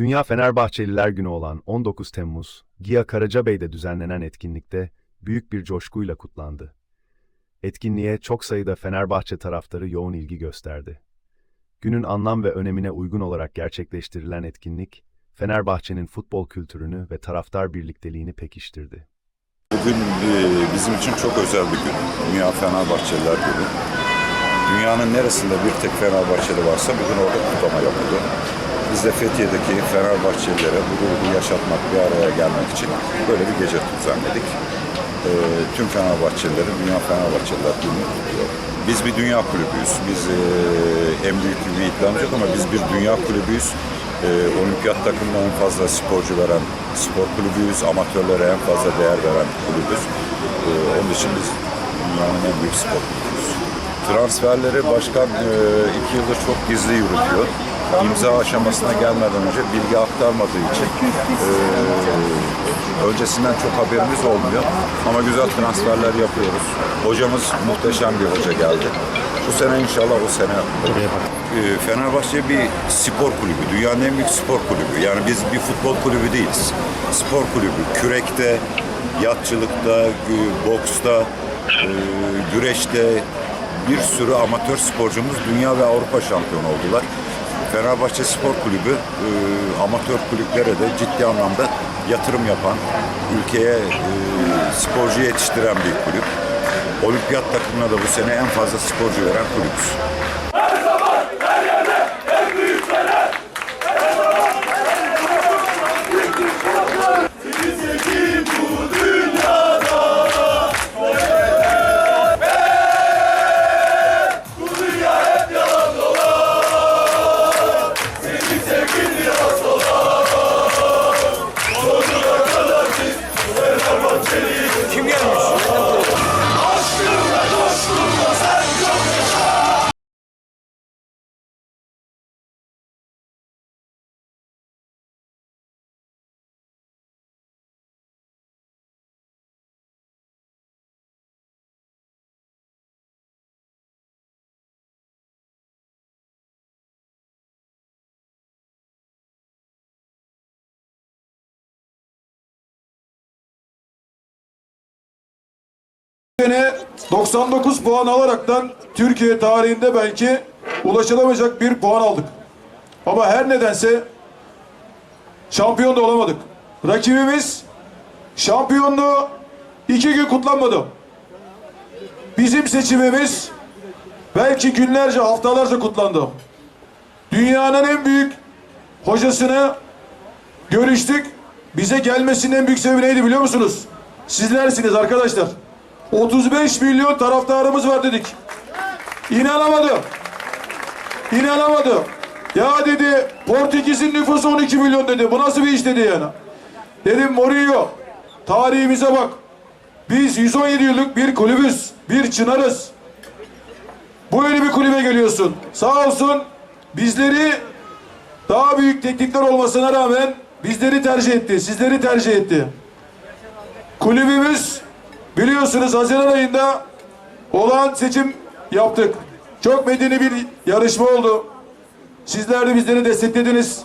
Dünya Fenerbahçeliler Günü olan 19 Temmuz, Gia Karacabey'de düzenlenen etkinlikte büyük bir coşkuyla kutlandı. Etkinliğe çok sayıda Fenerbahçe taraftarı yoğun ilgi gösterdi. Günün anlam ve önemine uygun olarak gerçekleştirilen etkinlik, Fenerbahçe'nin futbol kültürünü ve taraftar birlikteliğini pekiştirdi. Bugün e, bizim için çok özel bir gün. Dünya Fenerbahçeliler Günü. Dünyanın neresinde bir tek Fenerbahçeli varsa bugün orada kutlama yapıldı. Biz de Fethiye'deki Fenerbahçelilere bu ruhu yaşatmak, bir araya gelmek için böyle bir gece düzenledik. E, tüm Fenerbahçelilerin Dünya Fenerbahçeliler Günü kutluyor. Biz bir dünya kulübüyüz. Biz e, en büyük bir iddiamız ama biz bir dünya kulübüyüz. E, olimpiyat takımına en fazla sporcu veren spor kulübüyüz. Amatörlere en fazla değer veren kulübüz. E, onun için biz dünyanın en büyük spor kulübüyüz. Transferleri başkan e, iki yıldır çok gizli yürütüyor. İmza aşamasına gelmeden önce bilgi aktarmadığı için e, öncesinden çok haberimiz olmuyor. Ama güzel transferler yapıyoruz. Hocamız muhteşem bir hoca geldi. Bu sene inşallah o sene e, Fenerbahçe bir spor kulübü. Dünyanın en büyük spor kulübü. Yani biz bir futbol kulübü değiliz. Spor kulübü. Kürekte, yatçılıkta, boksta, e, güreşte bir sürü amatör sporcumuz dünya ve Avrupa şampiyonu oldular. Fenerbahçe Spor Kulübü e, amatör kulüplere de ciddi anlamda yatırım yapan, ülkeye e, sporcu yetiştiren bir kulüp. Olimpiyat takımına da bu sene en fazla sporcu veren kulübüz. Sene 99 puan alaraktan Türkiye tarihinde belki ulaşılamayacak bir puan aldık. Ama her nedense şampiyon da olamadık. Rakibimiz şampiyonluğu iki gün kutlanmadı. Bizim seçimimiz belki günlerce haftalarca kutlandı. Dünyanın en büyük hocasını görüştük. Bize gelmesinin en büyük sebebi neydi biliyor musunuz? Sizlersiniz arkadaşlar. 35 milyon taraftarımız var dedik. İnanamadı. İnanamadı. Ya dedi Portekiz'in nüfusu 12 milyon dedi. Bu nasıl bir iş dedi yani. Dedim Mourinho tarihimize bak. Biz 117 yıllık bir kulübüz. Bir çınarız. Böyle bir kulübe geliyorsun. Sağ olsun bizleri daha büyük teknikler olmasına rağmen bizleri tercih etti. Sizleri tercih etti. Kulübümüz biliyorsunuz Haziran ayında olan seçim yaptık. Çok medeni bir yarışma oldu. Sizler de bizleri desteklediniz.